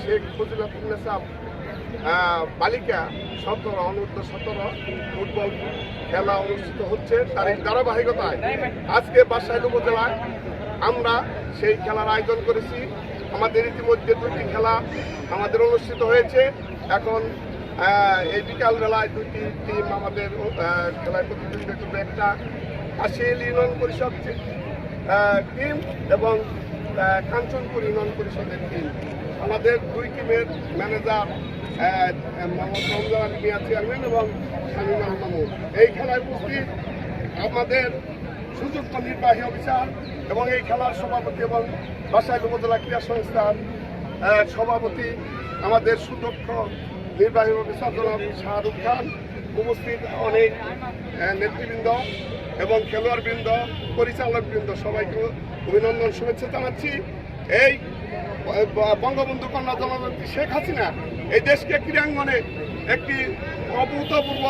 শেখ ফজিলাতুন্নেসা বালিকা সতেরো, অনূর্ধ্ব সতেরো, ফুটবল খেলা অনুষ্ঠিত হচ্ছে তার এই ধারাবাহিকতায়। আজকে বাসাইল উপজেলায় আমরা সেই খেলার আয়োজন করেছি। আমাদের ইতিমধ্যে দুটি খেলা আমাদের অনুষ্ঠিত হয়েছে। এখন এই বিকাল বেলায় দুটি টিম আমাদের খেলায় প্রতিযোগিতা করবে। একটা আশিল ইউনিয়ন পরিষদ টিম এবং কাঞ্চনপুর ইউনিয়ন পরিষদের টিম আমাদের দুই টিমের ম্যানেজার চেয়ারম্যান এবং শামীম মামুন এই খেলায় উপস্থিত আমাদের সুযুক্ত নির্বাহী অফিসার এবং এই খেলার সভাপতি এবং বাসাইল উপজেলা ক্রীড়া সংস্থার সভাপতি আমাদের সুদক্ষ নির্বাহী অফিসার জনাব শাহরুখ খান। উপস্থিত অনেক নেতৃবৃন্দ এবং খেলোয়াড়বৃন্দ, পরিচালকবৃন্দ সবাইকে অভিনন্দন, শুভেচ্ছা জানাচ্ছি। এই বঙ্গবন্ধু কন্যা জননেত্রী শেখ হাসিনা এই দেশকে ক্রীড়াঙ্গনে একটি অভূতপূর্ব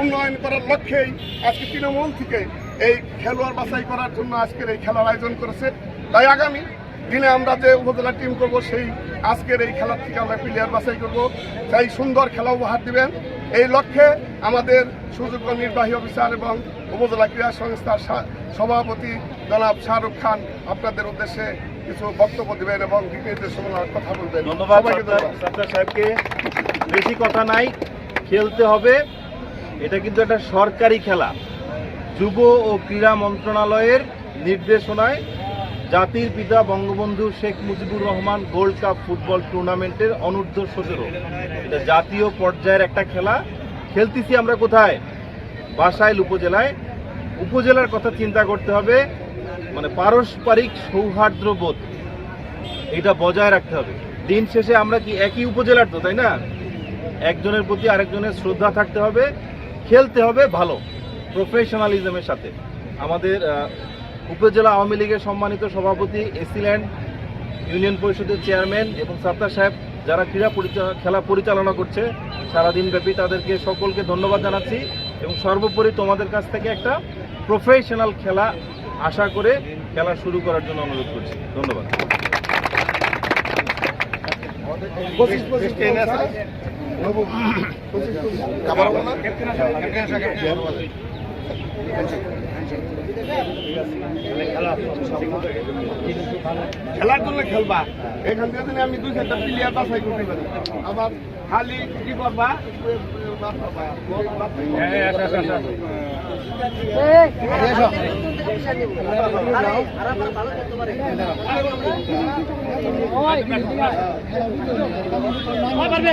উন্নয়ন করার লক্ষ্যেই আজকে তৃণমূল থেকে এই খেলোয়াড় বাছাই করার জন্য আজকের এই খেলার আয়োজন করেছে। তাই আগামী দিনে আমরা যে উপজেলা টিম করব, সেই আজকের এই খেলার থেকে আমরা প্লেয়ার বাছাই করব। তাই সুন্দর খেলা উপহার দিবেন। এই লক্ষ্যে আমাদের সুযোগ্য নির্বাহী অফিসার এবং উপজেলা ক্রীড়া সংস্থার সভাপতি জনাব শাহরুখ খান আপনাদের উদ্দেশ্যে কিছু বক্তব্য দেবেন এবং দিক নির্দেশনার কথা বলবেন। ধন্যবাদ সাহেবকে। বেশি কথা নাই খেলতে হবে। এটা কিন্তু একটা সরকারি খেলা। যুব ও ক্রীড়া মন্ত্রণালয়ের নির্দেশনায় জাতির পিতা Bangabandhu Sheikh Mujibur Rahman gold cup football টুর্নামেন্টের অনূর্ধ্ব সতেরো। এটা জাতীয় পর্যায়ের একটা খেলা। খেলতেছি আমরা কোথায়? বাসাইল উপজেলায়। উপজেলার কথা চিন্তা করতে হবে মানে পারস্পরিক সৌহার্দ্যবোধ এটা বজায় রাখতে হবে। দিন শেষে আমরা কি একই উপজেলার তো, তাই না? একজনের প্রতি আরেকজনের শ্রদ্ধা থাকতে হবে, খেলতে হবে ভালো প্রফেশনালিজমের সাথে। আমাদের উপজেলা আওয়ামী লীগের সম্মানিত সভাপতি, এসিল্যান্ড ইউনিয়ন পরিষদের চেয়ারম্যান এবং সাত্তার সাহেব যারা ক্রীড়া খেলা পরিচালনা করছে সারাদিন ব্যাপী তাদেরকে সকলকে ধন্যবাদ জানাচ্ছি এবং সর্বোপরি তোমাদের কাছ থেকে একটা প্রফেশনাল খেলা আশা করে খেলা শুরু করার জন্য অনুরোধ করছি ধন্যবাদ খেলার জন্য খেলবা এখান থেকে আমি দুই চারটা প্লেয়ার বাছাই করতে পারি আমার খালি কি করবা পারবে